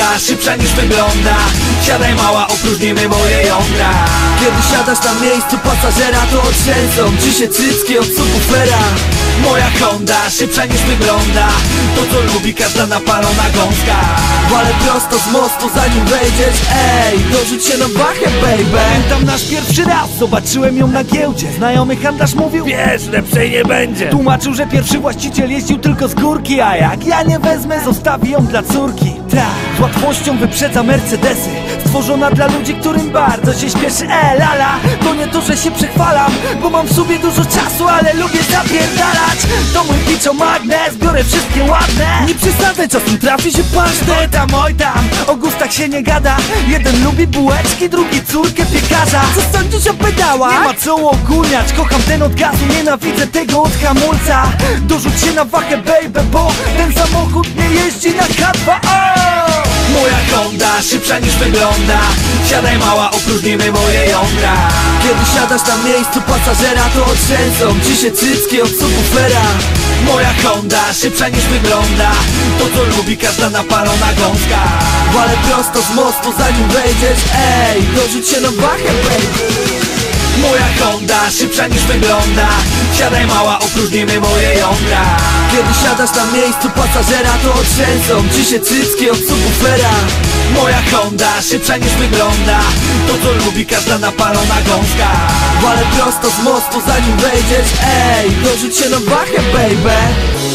Honda, szybsza niż wygląda. Siadaj mała, opróżnimy moje jądra. Kiedy siadasz na miejscu pasażera to otrzęsą Ci się cycki od subwoofera. Moja Honda, szybsza niż wygląda. To co lubi każda napalona gąska. Walę prosto z mostu zanim wejdziesz. Ej, dorzuć się na bachę baby. Pamiętam nasz pierwszy raz, zobaczyłem ją na giełdzie. Znajomy handlarz mówił Wiesz, lepszej nie będzie. Tłumaczył, że pierwszy właściciel jeździł tylko z górki A jak ja nie wezmę, zostawi ją dla córki. Tak, łatwością wyprzedza Mercedesy. Stworzona dla ludzi, którym bardzo się śpieszy. E, lala, to nie to, że się przechwalam Bo mam w sobie dużo czasu, ale lubię zapierdalać. To mój piczo magnes, biorę wszystkie ładne. Nie przesadzaj, czasem trafi się pasztet Oj tam, oj tam, o gustach się nie gada. Jeden lubi bułeczki, drugi córkę piekarza. Co sądzisz o pedałach? Nie ma co ogólniać, kocham ten od gazu Nienawidzę tego od hamulca. Dorzuć się na wachę baby, bo ten samochód nie jeździ na H2O Moja Honda, szybsza niż wygląda. Siadaj mała, opróżnimy moje jądra. Kiedy siadasz na miejscu pasażera to otrzęsą Ci się cycki od subwoofera. Moja Honda, szybsza niż wygląda. To co lubi każda napalona gąska Walę prosto z mostu zanim wejdziesz. Ej, dorzuć się na bachę baby Honda, szybsza niż wygląda. Siadaj mała, opróżnimy moje jądra. Kiedy siadasz na miejscu pasażera to otrzęsą Ci się cycki od subwoofera. Moja Honda, szybsza niż wygląda. To co lubi każda napalona gąska. Walę prosto z mostu zanim wejdziesz. Ej, dorzuć się na bachę baby